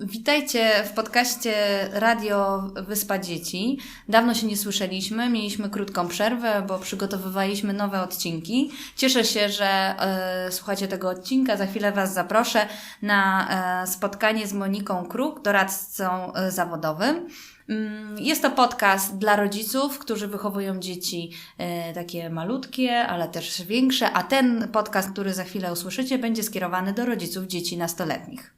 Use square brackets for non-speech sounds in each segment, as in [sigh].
Witajcie w podcaście Radio Wyspa Dzieci. Dawno się nie słyszeliśmy, mieliśmy krótką przerwę, bo przygotowywaliśmy nowe odcinki. Cieszę się, że e, słuchacie tego odcinka. Za chwilę Was zaproszę na e, spotkanie z Moniką Kruk, doradcą e, zawodowym. Mm, Jest to podcast dla rodziców, którzy wychowują dzieci e, takie malutkie, ale też większe, a ten podcast, który za chwilę usłyszycie, będzie skierowany do rodziców dzieci nastoletnich.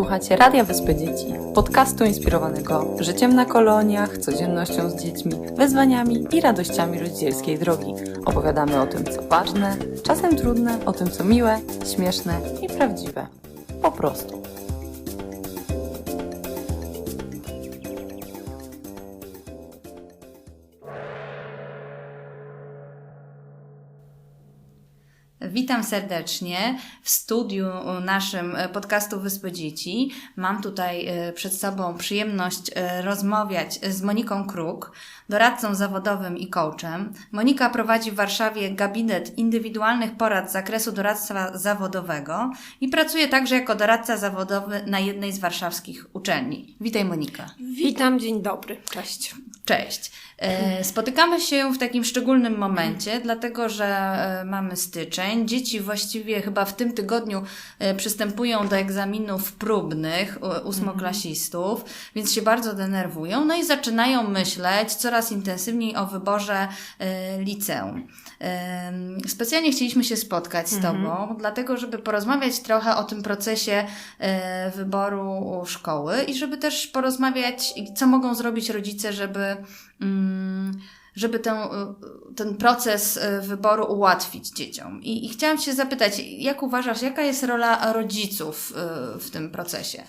Słuchacie Radia Wyspy Dzieci, podcastu inspirowanego życiem na koloniach, codziennością z dziećmi, wyzwaniami i radościami rodzicielskiej drogi. Opowiadamy o tym, co ważne, czasem trudne, o tym, co miłe, śmieszne i prawdziwe. Po prostu. Witam serdecznie w studiu naszym podcastu Wyspy Dzieci. Mam tutaj e, przed sobą przyjemność e, rozmawiać z Moniką Kruk, doradcą zawodowym i coachem. Monika prowadzi w Warszawie gabinet indywidualnych porad z zakresu doradztwa zawodowego i pracuje także jako doradca zawodowy na jednej z warszawskich uczelni. Witaj Monika. Witam, dzień dobry. Cześć. Cześć. E, Spotykamy się w takim szczególnym momencie, dlatego że e, mamy styczeń. Dzieci właściwie chyba w tym tygodniu e, przystępują do egzaminów próbnych ósmoklasistów, więc się bardzo denerwują, no i zaczynają myśleć coraz intensywniej o wyborze liceum. Specjalnie chcieliśmy się spotkać z Tobą, dlatego żeby porozmawiać trochę o tym procesie wyboru szkoły i żeby też porozmawiać, co mogą zrobić rodzice, żeby, żeby ten, ten proces e, wyboru ułatwić dzieciom. I, I chciałam Cię zapytać, jak uważasz, jaka jest rola rodziców e, w tym procesie?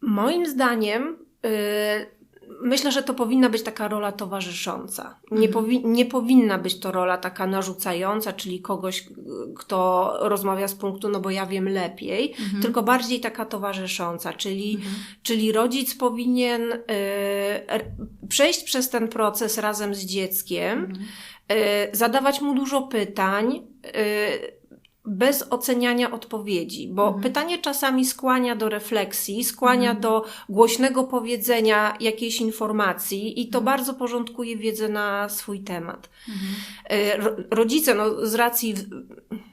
Moim zdaniem, y, myślę, że to powinna być taka rola towarzysząca. Nie, powi- nie powinna być to rola taka narzucająca, czyli kogoś, kto rozmawia z punktu, no bo ja wiem lepiej, tylko bardziej taka towarzysząca, czyli, czyli rodzic powinien y, przejść przez ten proces razem z dzieckiem, y, zadawać mu dużo pytań. Y, bez oceniania odpowiedzi, bo pytanie czasami skłania do refleksji, skłania do głośnego powiedzenia jakiejś informacji i to bardzo porządkuje wiedzę na swój temat. Y, ro- Rodzice, no, z racji,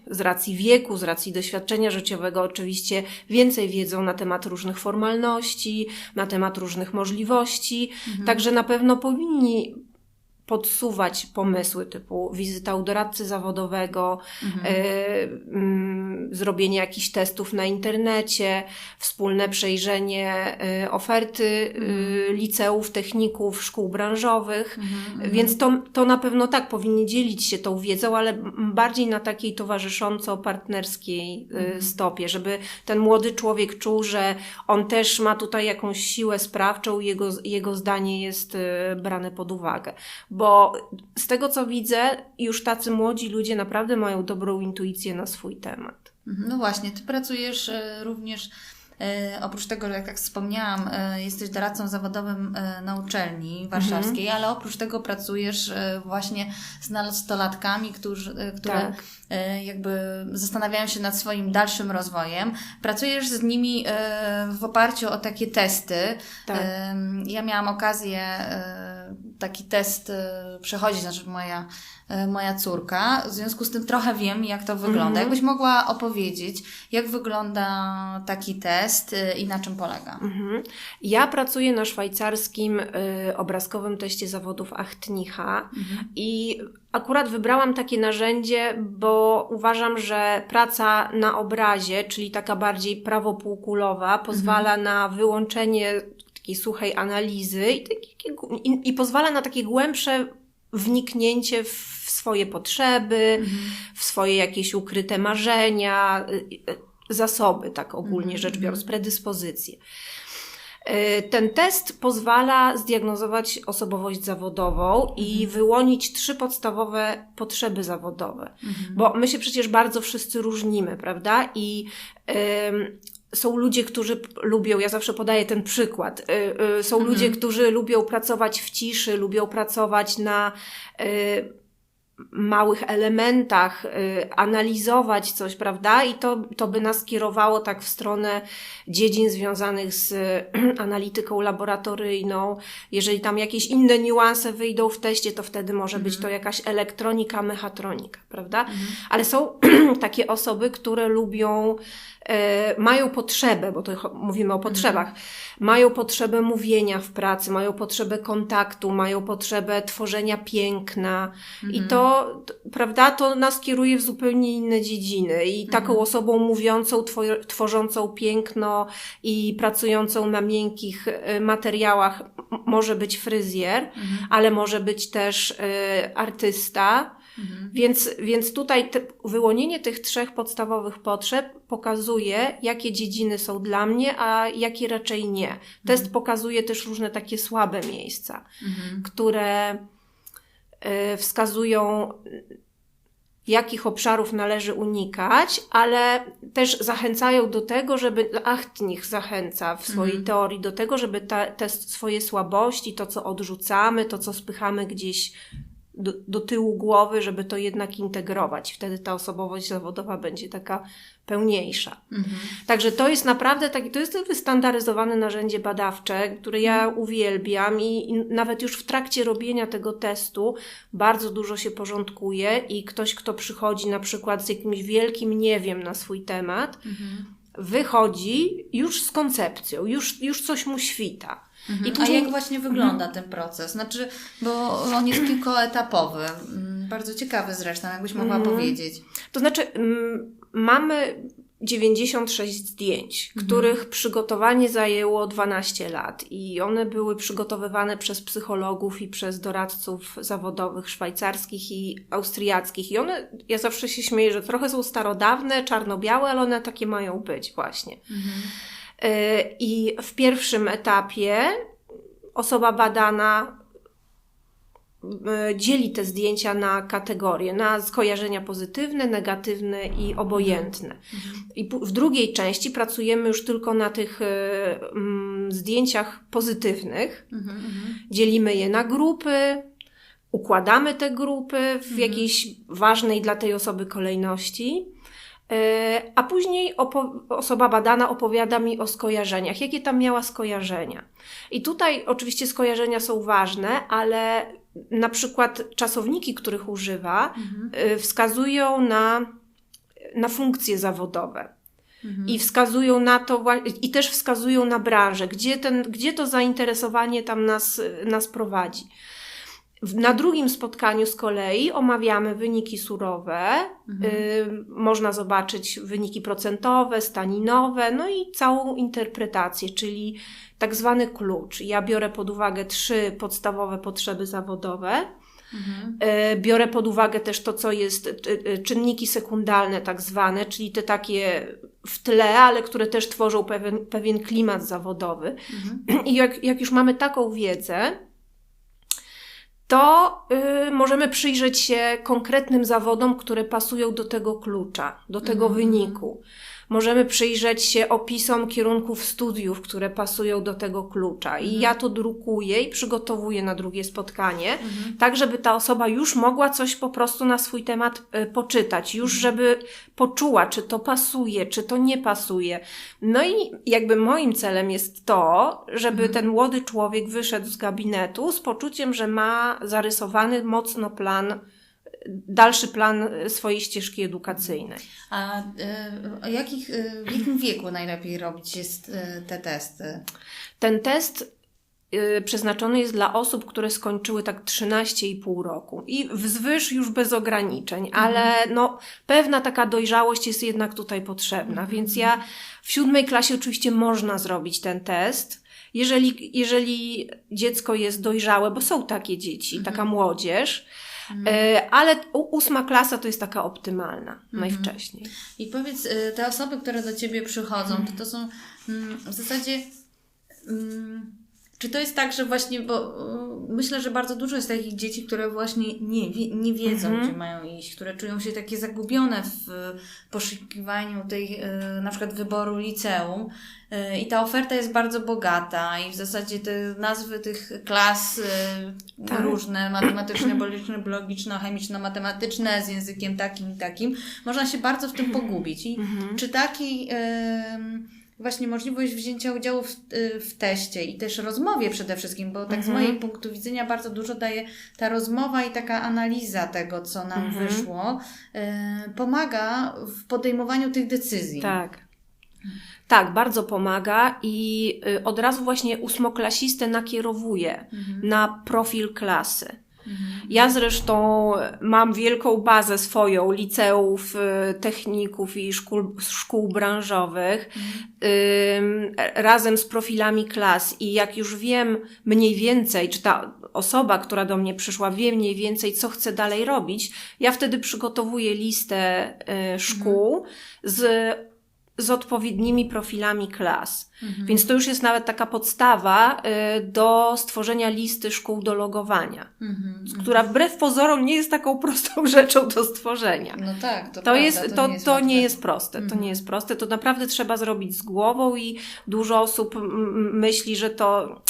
z racji wieku, z racji doświadczenia życiowego, oczywiście więcej wiedzą na temat różnych formalności, na temat różnych możliwości, także na pewno powinni podsuwać pomysły typu wizyta u doradcy zawodowego, e, mm, zrobienie jakichś testów na internecie, wspólne przejrzenie e, oferty e, liceów, techników, szkół branżowych. Więc to, to na pewno tak, powinni dzielić się tą wiedzą, ale bardziej na takiej towarzysząco-partnerskiej e, stopie, żeby ten młody człowiek czuł, że on też ma tutaj jakąś siłę sprawczą i jego, jego zdanie jest brane pod uwagę. Bo z tego co widzę, już tacy młodzi ludzie naprawdę mają dobrą intuicję na swój temat. Mhm, No właśnie, Ty pracujesz e, również, e, oprócz tego, że jak tak wspomniałam, e, jesteś doradcą zawodowym na uczelni warszawskiej, ale oprócz tego pracujesz właśnie z nastolatkami, którzy, które Tak. jakby zastanawiają się nad swoim dalszym rozwojem. Pracujesz z nimi w oparciu o takie testy. Tak. Ja miałam okazję taki test e, przechodzić, znaczy moja, e, moja córka. W związku z tym trochę wiem, jak to wygląda. Jakbyś mogła opowiedzieć, jak wygląda taki test e, i na czym polega? Mhm. Ja pracuję na szwajcarskim y, obrazkowym teście zawodów Achtnicha i akurat wybrałam takie narzędzie, bo uważam, że praca na obrazie, czyli taka bardziej prawopółkulowa, pozwala na wyłączenie takiej suchej analizy i, takie, i, i pozwala na takie głębsze wniknięcie w swoje potrzeby, w swoje jakieś ukryte marzenia, y, y, zasoby, tak ogólnie rzecz biorąc, predyspozycje. Y, Ten test pozwala zdiagnozować osobowość zawodową i wyłonić trzy podstawowe potrzeby zawodowe. Bo my się przecież bardzo wszyscy różnimy, prawda? I są ludzie, którzy lubią, ja zawsze podaję ten przykład, y, y, są ludzie, którzy lubią pracować w ciszy, lubią pracować na y, małych elementach, y, analizować coś, prawda? I to, to by nas kierowało tak w stronę dziedzin związanych z [clears throat] analityką laboratoryjną. Jeżeli tam jakieś inne niuanse wyjdą w teście, to wtedy może być to jakaś elektronika, mechatronika, prawda? Ale są [clears throat] takie osoby, które lubią, e, mają potrzebę, bo to mówimy o potrzebach, mają potrzebę mówienia w pracy, mają potrzebę kontaktu, mają potrzebę tworzenia piękna i to, t- prawda, to nas kieruje w zupełnie inne dziedziny i taką osobą mówiącą, two- tworzącą piękno i pracującą na miękkich e, materiałach może być fryzjer, ale może być też e, artysta, więc, więc tutaj te, wyłonienie tych trzech podstawowych potrzeb pokazuje, jakie dziedziny są dla mnie, a jakie raczej nie. Test pokazuje też różne takie słabe miejsca, które y, wskazują, jakich obszarów należy unikać, ale też zachęcają do tego, żeby Achtnich zachęca w swojej teorii do tego, żeby ta, te swoje słabości, to co odrzucamy, to co spychamy gdzieś do, do tyłu głowy, żeby to jednak integrować. Wtedy ta osobowość zawodowa będzie taka pełniejsza. Także to jest naprawdę taki, to jest wystandaryzowane narzędzie badawcze, które ja uwielbiam i, i nawet już w trakcie robienia tego testu bardzo dużo się porządkuje i ktoś, kto przychodzi na przykład z jakimś wielkim nie wiem na swój temat, wychodzi już z koncepcją, już, już coś mu świta. I A później jak właśnie wygląda ten proces? Znaczy, bo on jest kilkoetapowy. Mm, Bardzo ciekawy zresztą, jakbyś mogła Mhm. powiedzieć. To znaczy, mm, mamy 96 zdjęć, których przygotowanie zajęło 12 lat i one były przygotowywane przez psychologów i przez doradców zawodowych szwajcarskich i austriackich. I one, ja zawsze się śmieję, że trochę są starodawne, czarno-białe, ale one takie mają być właśnie. Y, I w pierwszym etapie osoba badana y, dzieli te zdjęcia na kategorie, na skojarzenia pozytywne, negatywne i obojętne. I w drugiej części pracujemy już tylko na tych y, mm, zdjęciach pozytywnych. Dzielimy je na grupy, układamy te grupy w jakiejś ważnej dla tej osoby kolejności. E, A później osoba badana opowiada mi o skojarzeniach, jakie tam miała skojarzenia. I tutaj oczywiście skojarzenia są ważne, ale na przykład czasowniki, których używa, e, wskazują na, na funkcje zawodowe. I wskazują na to, i też wskazują na branżę, gdzie, ten, gdzie to zainteresowanie tam nas, nas prowadzi. Na drugim spotkaniu z kolei omawiamy wyniki surowe. Y, można zobaczyć wyniki procentowe, staninowe, no i całą interpretację, czyli tak zwany klucz. Ja biorę pod uwagę trzy podstawowe potrzeby zawodowe. Y, Biorę pod uwagę też to, co jest y, y, czynniki sekundalne, tak zwane, czyli te takie w tle, ale które też tworzą pewien, pewien klimat zawodowy. I jak, jak już mamy taką wiedzę, to y, możemy przyjrzeć się konkretnym zawodom, które pasują do tego klucza, do tego wyniku. Możemy przyjrzeć się opisom kierunków studiów, które pasują do tego klucza. I ja to drukuję i przygotowuję na drugie spotkanie, tak żeby ta osoba już mogła coś po prostu na swój temat y, poczytać, już żeby poczuła, czy to pasuje, czy to nie pasuje. No i jakby moim celem jest to, żeby ten młody człowiek wyszedł z gabinetu z poczuciem, że ma zarysowany mocno plan, dalszy plan swojej ścieżki edukacyjnej. A y, o jakich, y, w jakim wieku najlepiej robić jest y, te testy? Ten test przeznaczony jest dla osób, które skończyły tak 13,5 roku i wzwyż już bez ograniczeń, ale no, pewna taka dojrzałość jest jednak tutaj potrzebna, więc ja w siódmej klasie oczywiście można zrobić ten test. Jeżeli, jeżeli dziecko jest dojrzałe, bo są takie dzieci, taka młodzież, y, ale u- ósma klasa to jest taka optymalna najwcześniej. I powiedz, y, te osoby, które do Ciebie przychodzą, to, to są mm, w zasadzie mm, Czy to jest tak, że właśnie, bo y, myślę, że bardzo dużo jest takich dzieci, które właśnie nie, wie, nie wiedzą, Mhm. gdzie mają iść, które czują się takie zagubione w y, poszukiwaniu tej, y, na przykład wyboru liceum. I ta oferta jest bardzo bogata i w zasadzie te nazwy tych klas Tak. różne, matematyczne, biologiczne, biologiczno-chemiczno-matematyczne z językiem takim i takim, można się bardzo w tym pogubić. I Mhm. czy taki em, właśnie możliwość wzięcia udziału w, y, w teście i też rozmowie przede wszystkim, bo tak z Mhm. mojej punktu widzenia bardzo dużo daje ta rozmowa i taka analiza tego, co nam Mhm. wyszło, y, pomaga w podejmowaniu tych decyzji. Tak. Tak, bardzo pomaga i y, od razu właśnie ósmoklasistę nakierowuje Mhm. na profil klasy. Mhm. Ja zresztą mam wielką bazę swoją liceów, y, techników i szkół, szkół branżowych ym, razem z profilami klas. I jak już wiem mniej więcej, czy ta osoba, która do mnie przyszła, wie mniej więcej, co chce dalej robić, ja wtedy przygotowuję listę y, szkół z, z odpowiednimi profilami klas. Mhm. Więc to już jest nawet taka podstawa y, do stworzenia listy szkół do logowania Mhm. która wbrew pozorom nie jest taką [laughs] prostą rzeczą do stworzenia. No tak, to, To, prawda, jest, to, to, nie, jest łatwe. proste. To Mhm. nie jest proste. To naprawdę trzeba zrobić z głową i dużo osób myśli, że to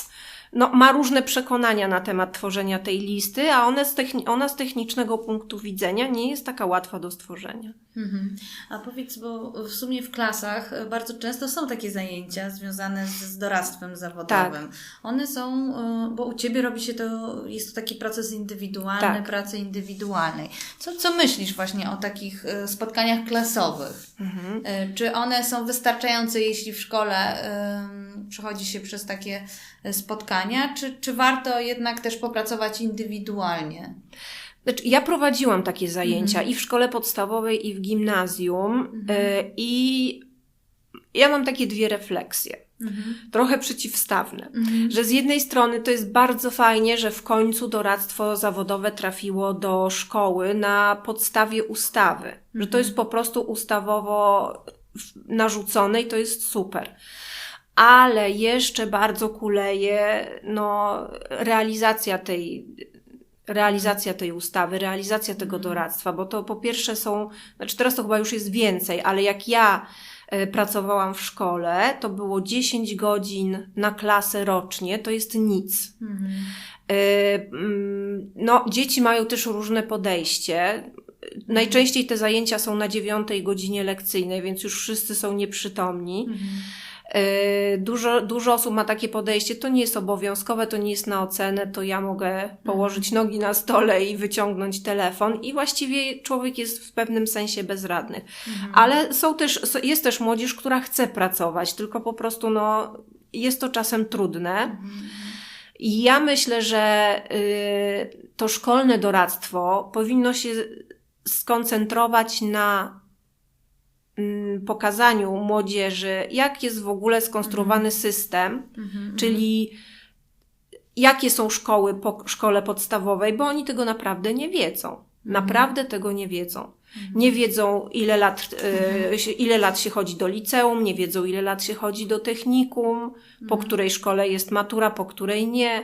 no, ma różne przekonania na temat tworzenia tej listy, a one z ona z technicznego punktu widzenia nie jest taka łatwa do stworzenia. Mhm. A powiedz, bo w sumie w klasach e, bardzo często są takie zajęcia związane z, z doradztwem zawodowym. One są, e, bo u Ciebie robi się to, jest to taki proces indywidualny, Tak. pracy indywidualnej. Co, co myślisz właśnie o takich e, spotkaniach klasowych? Mhm. Czy one są wystarczające, jeśli w szkole przechodzi się przez takie e, spotkania, czy, czy warto jednak też popracować indywidualnie? Znaczy, ja prowadziłam takie zajęcia i w szkole podstawowej, i w gimnazjum, y, i ja mam takie dwie refleksje. Mhm. trochę przeciwstawne. Mhm. Że z jednej strony to jest bardzo fajnie, że w końcu doradztwo zawodowe trafiło do szkoły na podstawie ustawy. Że to jest po prostu ustawowo narzucone i to jest super. Ale jeszcze bardzo kuleje no, realizacja tej realizacja tej ustawy, realizacja tego doradztwa, bo to po pierwsze są, znaczy teraz to chyba już jest więcej, ale jak ja e, pracowałam w szkole, to było 10 godzin na klasę rocznie, to jest nic. Mhm. E, mm, No, dzieci mają też różne podejście. Najczęściej te zajęcia są na dziewiątej godzinie lekcyjnej, więc już wszyscy są nieprzytomni. Mhm. E, Dużo, dużo osób ma takie podejście, to nie jest obowiązkowe, to nie jest na ocenę, to ja mogę położyć nogi na stole i wyciągnąć telefon i właściwie człowiek jest w pewnym sensie bezradny. Ale są też, jest też młodzież, która chce pracować, tylko po prostu no, jest to czasem trudne. I ja myślę, że y, to szkolne doradztwo powinno się skoncentrować na pokazaniu młodzieży, jak jest w ogóle skonstruowany system, Mhm. czyli jakie są szkoły po szkole podstawowej, bo oni tego naprawdę nie wiedzą. Naprawdę tego nie wiedzą. Nie wiedzą, ile lat, się- ile lat się chodzi do liceum, nie wiedzą, ile lat się chodzi do technikum, po której szkole jest matura, po której nie.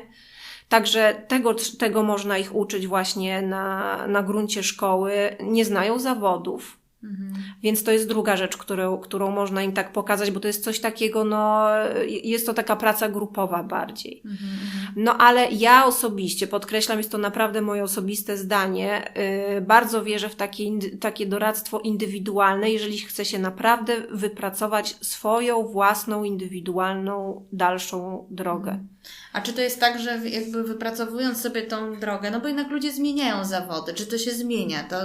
Także tego, tego można ich uczyć właśnie na, na gruncie szkoły. Nie znają zawodów. Mhm. Więc to jest druga rzecz, którą, którą można im tak pokazać, bo to jest coś takiego, no, jest to taka praca grupowa bardziej. Mhm. No ale ja osobiście, podkreślam, jest to naprawdę moje osobiste zdanie, yy, bardzo wierzę w takie, takie doradztwo indywidualne, jeżeli chce się naprawdę wypracować swoją własną, indywidualną, dalszą drogę. A czy to jest tak, że jakby wypracowując sobie tą drogę, no bo jednak ludzie zmieniają zawody, czy to się zmienia? To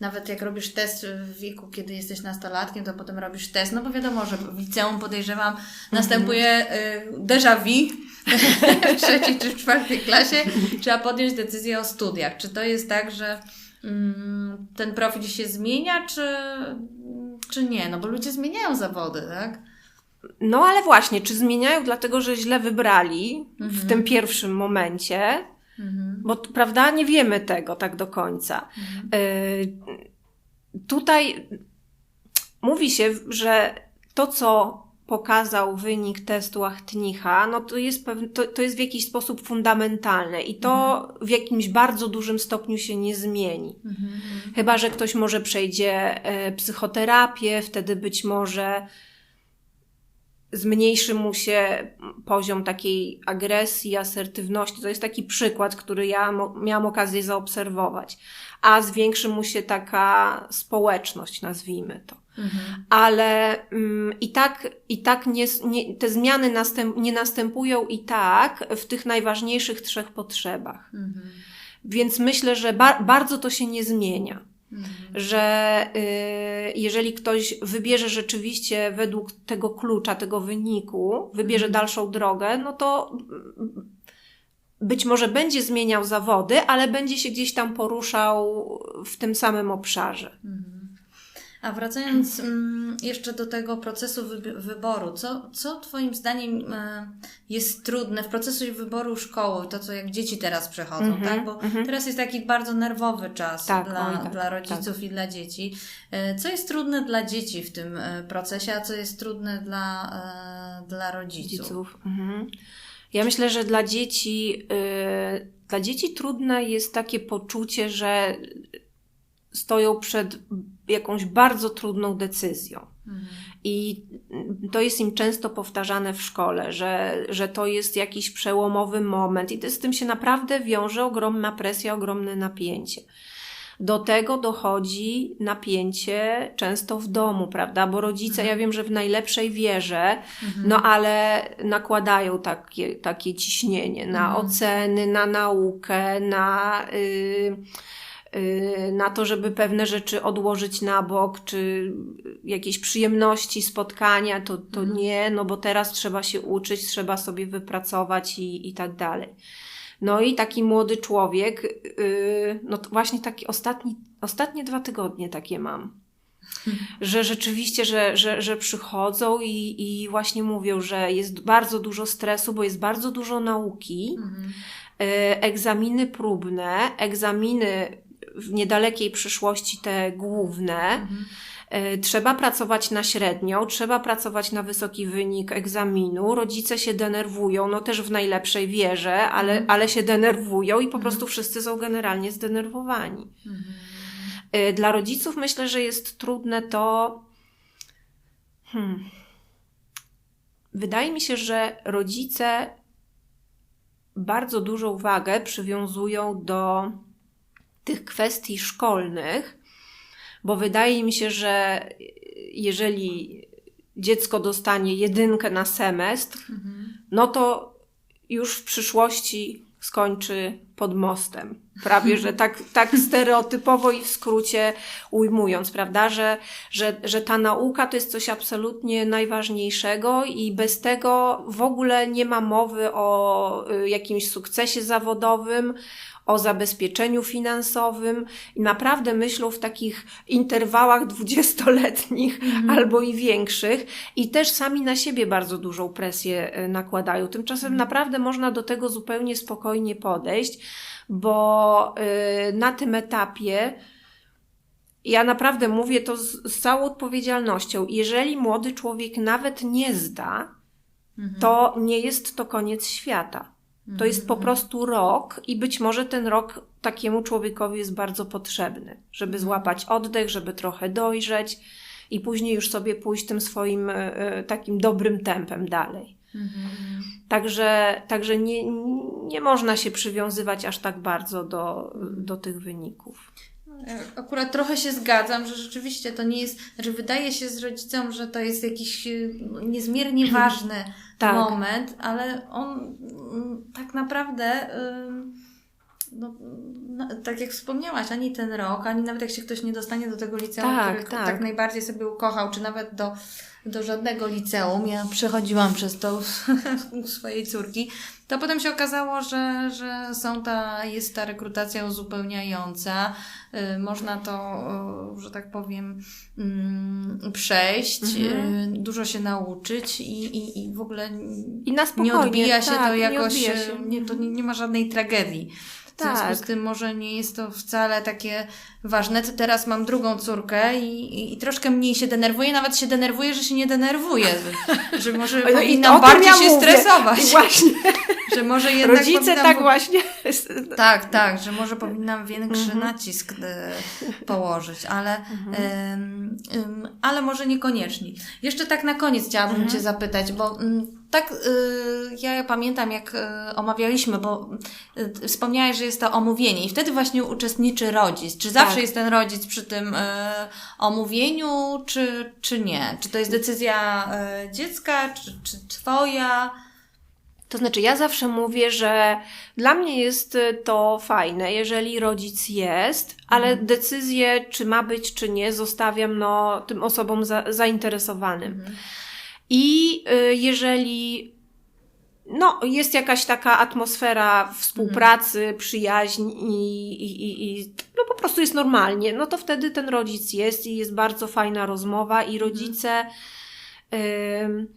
nawet jak robisz test w wieku, kiedy jesteś nastolatkiem, to potem robisz test, no bo wiadomo, że w liceum podejrzewam, następuje y, déjà vu [laughs] w trzeciej czy w czwartej klasie, trzeba podjąć decyzję o studiach. Czy to jest tak, że mm, ten profil się zmienia, czy, czy nie? No bo ludzie zmieniają zawody, tak? No ale właśnie, czy zmieniają dlatego, że źle wybrali w tym pierwszym momencie, Mhm. bo prawda, nie wiemy tego tak do końca. Y, tutaj mówi się, że to, co pokazał wynik testu Achtnicha, no to jest, pew- to, to jest w jakiś sposób fundamentalne i to w jakimś bardzo dużym stopniu się nie zmieni. Chyba, że ktoś może przejdzie e, psychoterapię, wtedy być może zmniejszy mu się poziom takiej agresji, asertywności. To jest taki przykład, który ja miałam okazję zaobserwować. A zwiększy mu się taka społeczność, nazwijmy to. Ale mm, i tak, i tak nie, nie, te zmiany następ, nie następują i tak w tych najważniejszych trzech potrzebach. Więc myślę, że ba- bardzo to się nie zmienia. Że y, jeżeli ktoś wybierze rzeczywiście według tego klucza, tego wyniku, wybierze dalszą drogę, no to być może będzie zmieniał zawody, ale będzie się gdzieś tam poruszał w tym samym obszarze. A wracając mm, jeszcze do tego procesu wyboru, co, co Twoim zdaniem e, jest trudne w procesie wyboru szkoły, to co jak dzieci teraz przechodzą, Mhm, tak? Bo teraz jest taki bardzo nerwowy czas Tak, dla, tak, dla rodziców i dla dzieci. E, Co jest trudne dla dzieci w tym e, procesie, a co jest trudne dla, dla rodziców? rodziców. Mhm. Ja myślę, że dla dzieci, yy, dla dzieci trudne jest takie poczucie, że stoją przed jakąś bardzo trudną decyzją. I to jest im często powtarzane w szkole, że, że to jest jakiś przełomowy moment, i to, z tym się naprawdę wiąże ogromna presja, ogromne napięcie. Do tego dochodzi napięcie często w domu, prawda? Bo rodzice, ja wiem, że w najlepszej wierze, no ale nakładają takie, takie ciśnienie na oceny, na naukę, na. Yy, yy, na to, żeby pewne rzeczy odłożyć na bok, czy jakieś przyjemności, spotkania, to, to nie, no bo teraz trzeba się uczyć, trzeba sobie wypracować i, i tak dalej. No i taki młody człowiek, yy, no właśnie taki ostatni, ostatnie dwa tygodnie takie mam. Że rzeczywiście, że, że, że przychodzą i, i właśnie mówią, że jest bardzo dużo stresu, bo jest bardzo dużo nauki, yy, egzaminy próbne, egzaminy w niedalekiej przyszłości te główne. E, Trzeba pracować na średnią, trzeba pracować na wysoki wynik egzaminu. Rodzice się denerwują, no też w najlepszej wierze, ale, ale się denerwują i po prostu wszyscy są generalnie zdenerwowani. E, Dla rodziców myślę, że jest trudne to. Hmm. Wydaje mi się, że rodzice bardzo dużą wagę przywiązują do tych kwestii szkolnych, bo wydaje mi się, że jeżeli dziecko dostanie jedynkę na semestr, no to już w przyszłości skończy pod mostem. Prawie, że tak, tak [laughs] stereotypowo i w skrócie ujmując, prawda, że, że, że ta nauka to jest coś absolutnie najważniejszego i bez tego w ogóle nie ma mowy o y, jakimś sukcesie zawodowym, o zabezpieczeniu finansowym i naprawdę myślą w takich interwałach dwudziestoletnich albo i większych i też sami na siebie bardzo dużą presję e, nakładają. Tymczasem naprawdę można do tego zupełnie spokojnie podejść, bo y, na tym etapie ja naprawdę mówię to z, z całą odpowiedzialnością. Jeżeli młody człowiek nawet nie zda, to nie jest to koniec świata. To jest po prostu rok i być może ten rok takiemu człowiekowi jest bardzo potrzebny, żeby złapać oddech, żeby trochę dojrzeć i później już sobie pójść tym swoim e, e, takim dobrym tempem dalej. Także, także nie, nie można się przywiązywać aż tak bardzo do, do tych wyników. Ja Akurat trochę się zgadzam, że rzeczywiście to nie jest, znaczy wydaje się z rodzicom, że to jest jakiś y, niezmiernie ważny Tak. moment, ale on mm, tak naprawdę, no, no, tak jak wspomniałaś, ani ten rok, ani nawet jak się ktoś nie dostanie do tego liceum, Tak, który tak. tak najbardziej sobie ukochał, czy nawet do, do żadnego liceum, ja przechodziłam przez to [laughs] u swojej córki, to potem się okazało, że, że są ta, jest ta rekrutacja uzupełniająca, y, można to, y, że tak powiem, mm, przejść, Mhm. y, dużo się nauczyć i, i, i w ogóle I na nie odbija się tak, to nie jakoś, y, się. Nie, to nie, nie ma żadnej tragedii. Związku tak. z tym może nie jest to wcale takie ważne. Teraz mam drugą córkę i, i, i troszkę mniej się denerwuję, nawet się denerwuję, że się nie denerwuję, że, że może [laughs] No powinnam bardziej ja się mówię. stresować. [laughs] Właśnie. Że może jednak Rodzice powinnam tak właśnie. Tak, tak, że może powinnam większy Mhm. nacisk e, położyć, ale, em, ale może niekoniecznie. Jeszcze tak na koniec chciałabym Mhm. Cię zapytać, bo mm, tak y, ja pamiętam, jak y, omawialiśmy, bo y, wspomniałeś, że jest to omówienie i wtedy właśnie uczestniczy rodzic. Czy zawsze Tak. jest ten rodzic przy tym omówieniu, czy, czy nie? Czy to jest decyzja dziecka, czy, czy Twoja? To znaczy, ja zawsze mówię, że dla mnie jest to fajne, jeżeli rodzic jest, ale Mhm. decyzję, czy ma być, czy nie, zostawiam no, tym osobom za, zainteresowanym. Mhm. I y, jeżeli no, jest jakaś taka atmosfera współpracy, przyjaźń i, i, i, i no po prostu jest normalnie, no to wtedy ten rodzic jest i jest bardzo fajna rozmowa i rodzice ym,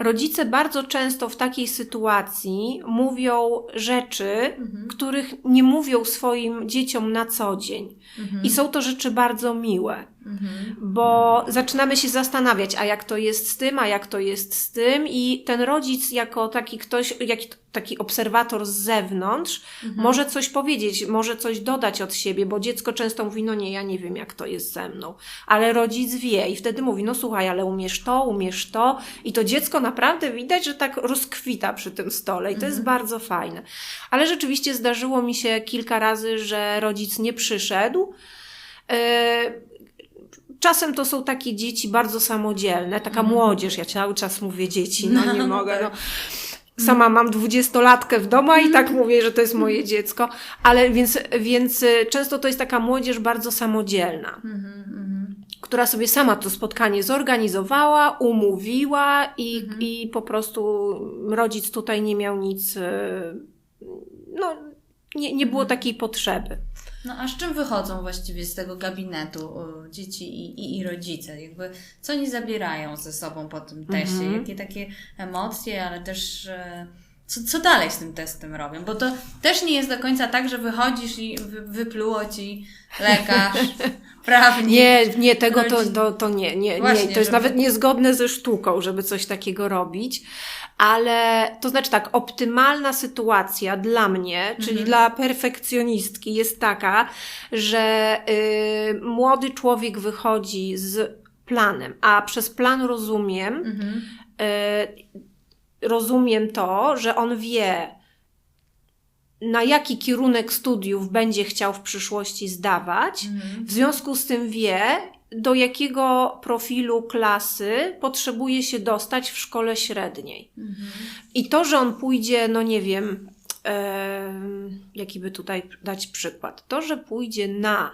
rodzice bardzo często w takiej sytuacji mówią rzeczy, których nie mówią swoim dzieciom na co dzień. I są to rzeczy bardzo miłe Mhm. bo zaczynamy się zastanawiać, a jak to jest z tym, a jak to jest z tym, i ten rodzic, jako taki ktoś, jak taki obserwator z zewnątrz, może coś powiedzieć, może coś dodać od siebie, bo dziecko często mówi, no nie, ja nie wiem, jak to jest ze mną, ale rodzic wie i wtedy mówi, no słuchaj, ale umiesz to, umiesz to, i to dziecko naprawdę widać, że tak rozkwita przy tym stole, i to jest bardzo fajne. Ale rzeczywiście zdarzyło mi się kilka razy, że rodzic nie przyszedł. Yy, Czasem to są takie dzieci bardzo samodzielne, taka młodzież, ja cały czas mówię dzieci, no nie [laughs] mogę. No. tak. Sama mam dwudziestolatkę w domu i tak mówię, że to jest moje dziecko, ale więc, więc y, często to jest taka młodzież bardzo samodzielna, która sobie sama to spotkanie zorganizowała, umówiła i, i po prostu rodzic tutaj nie miał nic, y, no nie, nie było takiej potrzeby. No a z czym wychodzą właściwie z tego gabinetu dzieci i, i, i rodzice? Jakby, co oni zabierają ze sobą po tym teście? Mhm. Jakie takie emocje, ale też e, co, co dalej z tym testem robią? Bo to też nie jest do końca tak, że wychodzisz i wy, wypluło ci lekarz, [laughs] prawnik. Nie, nie, tego to, to, to nie, nie, Właśnie, nie. To jest żeby- nawet niezgodne ze sztuką, żeby coś takiego robić. Ale to znaczy tak, optymalna sytuacja dla mnie, czyli Mhm. dla perfekcjonistki jest taka, że y, młody człowiek wychodzi z planem, a przez plan rozumiem, Mhm. y, rozumiem to, że on wie, na jaki kierunek studiów będzie chciał w przyszłości zdawać. Mhm. W związku z tym wie, do jakiego profilu klasy potrzebuje się dostać w szkole średniej. Mhm. I to, że on pójdzie, no nie wiem, em, jaki by tutaj dać przykład, to, że pójdzie na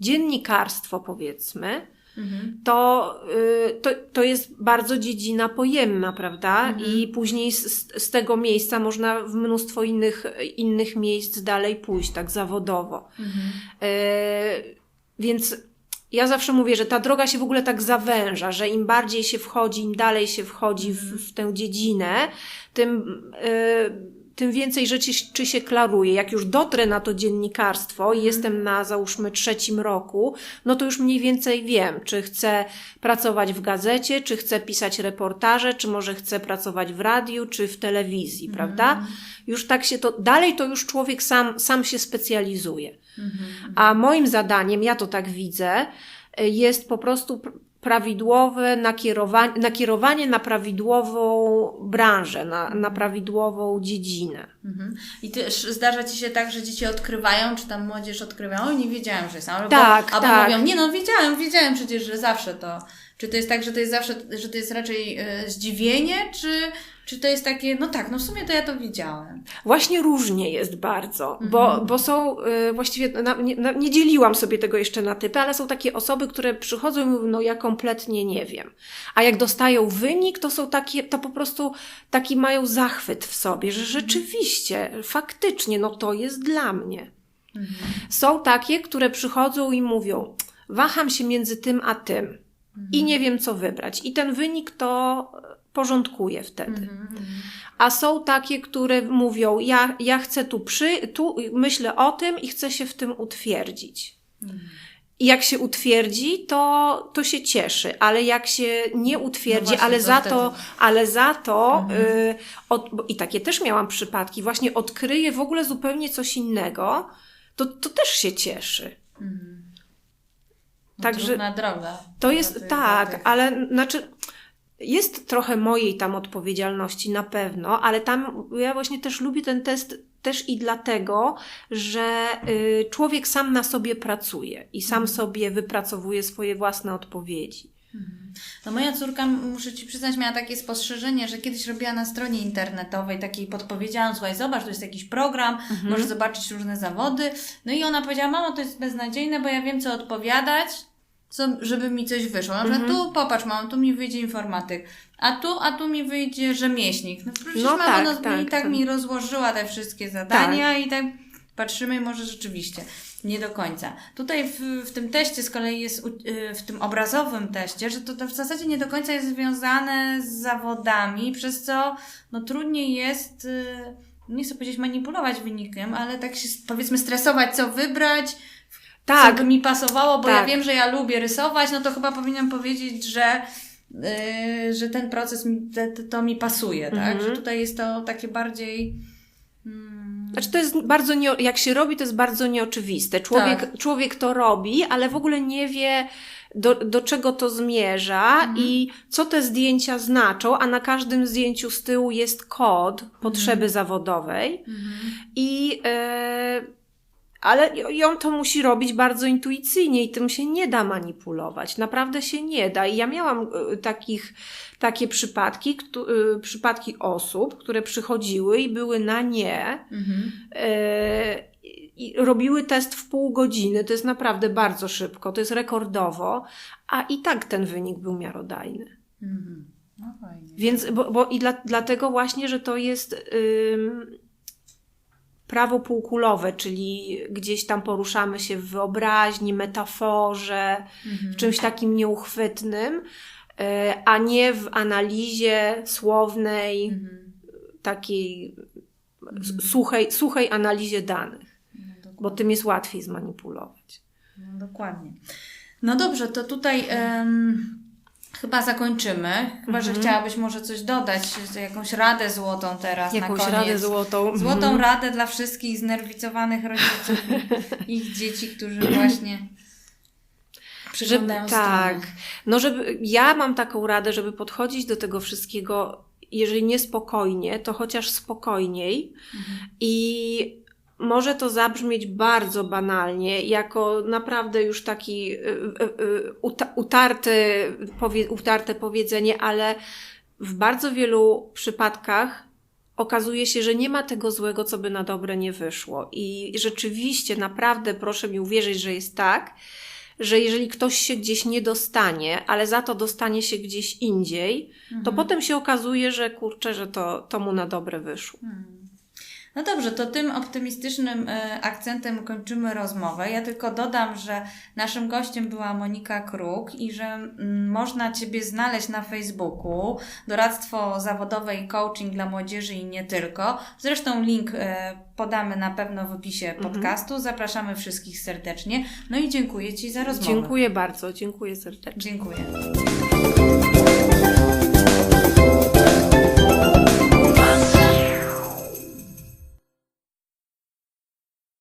dziennikarstwo, powiedzmy, Mhm. to, y, to, to jest bardzo dziedzina pojemna, prawda? I później z, z- tego miejsca można w mnóstwo innych, innych miejsc dalej pójść, tak zawodowo. Y, więc ja zawsze mówię, że ta droga się w ogóle tak zawęża, że im bardziej się wchodzi, im dalej się wchodzi w, w tę dziedzinę, tym, y, tym więcej rzeczy czy się klaruje. Jak już dotrę na to dziennikarstwo i jestem na załóżmy trzecim roku, no to już mniej więcej wiem, czy chcę pracować w gazecie, czy chcę pisać reportaże, czy może chcę pracować w radiu, czy w telewizji, prawda? Już tak się to, dalej to już człowiek sam, sam się specjalizuje. A moim zadaniem, ja to tak widzę, jest po prostu pr- prawidłowe nakierowanie, nakierowanie na prawidłową branżę, na, na prawidłową dziedzinę. Mhm. I też zdarza Ci się tak, że dzieci odkrywają, czy tam młodzież odkrywa, o nie wiedziałem, że jest. Albo, Tak, albo tak. mówią, nie no wiedziałem, wiedziałem przecież, że zawsze to. Czy to jest tak, że to jest zawsze, że to jest raczej e, zdziwienie, czy, czy to jest takie, no tak, no w sumie to ja to wiedziałem. Właśnie różnie jest bardzo, bo, bo są y, właściwie, na, nie, na, nie dzieliłam sobie tego jeszcze na typy, ale są takie osoby, które przychodzą i mówią, no ja kompletnie nie wiem. A jak dostają wynik, to są takie, to po prostu taki mają zachwyt w sobie, że rzeczywiście, faktycznie, no to jest dla mnie. Są takie, które przychodzą i mówią, waham się między tym a tym i nie wiem, co wybrać. I ten wynik to porządkuje wtedy. Mhm. A są takie, które mówią, ja, ja chcę tu przy, tu myślę o tym i chcę się w tym utwierdzić. I jak się utwierdzi, to, to się cieszy, ale jak się nie utwierdzi, No właśnie, ale, to za wtedy. to, ale za to, Mhm. y, od, i takie też miałam przypadki, właśnie odkryje w ogóle zupełnie coś innego, to, to też się cieszy. Mhm. No, Także trudna droga. to jest Dla tych- tak, tych- ale znaczy jest trochę mojej tam odpowiedzialności na pewno, ale tam ja właśnie też lubię ten test też i dlatego, że y, człowiek sam na sobie pracuje i sam sobie wypracowuje swoje własne odpowiedzi. No moja córka, muszę Ci przyznać, miała takie spostrzeżenie, że kiedyś robiła na stronie internetowej takiej podpowiedziałam, słuchaj, zobacz, to jest jakiś program, Mhm. możesz zobaczyć różne zawody. No i ona powiedziała, mamo, to jest beznadziejne, bo ja wiem, co odpowiadać, co, żeby mi coś wyszło. Na Mhm. przykład tu, popatrz, mamo, tu mi wyjdzie informatyk, a tu, a tu mi wyjdzie rzemieślnik. No przecież No mama tak, no, tak, i tak tak. mi rozłożyła te wszystkie zadania i tak patrzymy może rzeczywiście nie do końca. Tutaj w, w tym teście z kolei jest, y, w tym obrazowym teście, że to, to w zasadzie nie do końca jest związane z zawodami, przez co no, trudniej jest, y, nie chcę powiedzieć manipulować wynikiem, ale tak się powiedzmy stresować, co wybrać, Tak, co by mi pasowało, bo ja Tak. wiem, że ja lubię rysować, no to chyba powinnam powiedzieć, że y, że ten proces mi, te, to mi pasuje, tak? Mhm. Że tutaj jest to takie bardziej mm, Znaczy to jest bardzo, nie, jak się robi, to jest bardzo nieoczywiste. Człowiek, Tak. człowiek to robi, ale w ogóle nie wie, do, do czego to zmierza Mhm. i co te zdjęcia znaczą, a na każdym zdjęciu z tyłu jest kod potrzeby Mhm. zawodowej. I, e, ale ją to musi robić bardzo intuicyjnie i tym się nie da manipulować. Naprawdę się nie da. I ja miałam e, takich, takie przypadki, któ- e, przypadki osób, które przychodziły i były na nie. Mhm. E, i robiły test w pół godziny. To jest naprawdę bardzo szybko, to jest rekordowo, a i tak ten wynik był miarodajny. Mhm. No. Więc, bo, bo i dla, dlatego właśnie, że to jest ym, prawo półkulowe, czyli gdzieś tam poruszamy się w wyobraźni, metaforze, Mhm. w czymś takim nieuchwytnym, e, a nie w analizie słownej, Mhm. takiej s- suchej, suchej analizie danych, No, bo tym jest łatwiej zmanipulować. No, dokładnie. No dobrze, to tutaj em, chyba zakończymy. Chyba, że chciałabyś może coś dodać, jakąś radę złotą teraz Jakąś na koniec. radę złotą. Złotą Mhm. radę dla wszystkich znerwicowanych rodziców i ich dzieci, którzy właśnie Żeby, tak. No, żeby, ja mam taką radę, żeby podchodzić do tego wszystkiego, jeżeli nie spokojnie, to chociaż spokojniej. Mhm. I może to zabrzmieć bardzo banalnie, jako naprawdę już taki y, y, y, uta- utarty, utarte powiedzenie, ale w bardzo wielu przypadkach okazuje się, że nie ma tego złego, co by na dobre nie wyszło. I rzeczywiście, naprawdę proszę mi uwierzyć, że jest tak, że jeżeli ktoś się gdzieś nie dostanie, ale za to dostanie się gdzieś indziej, to potem się okazuje, że kurczę, że to, to mu na dobre wyszło. No dobrze, to tym optymistycznym e, akcentem kończymy rozmowę. Ja tylko dodam, że naszym gościem była Monika Kruk i że mm, można Ciebie znaleźć na Facebooku. Doradztwo zawodowe i coaching dla młodzieży i nie tylko. Zresztą link e, podamy na pewno w opisie podcastu. Zapraszamy wszystkich serdecznie. No i dziękuję Ci za rozmowę. Dziękuję bardzo, dziękuję serdecznie. Dziękuję.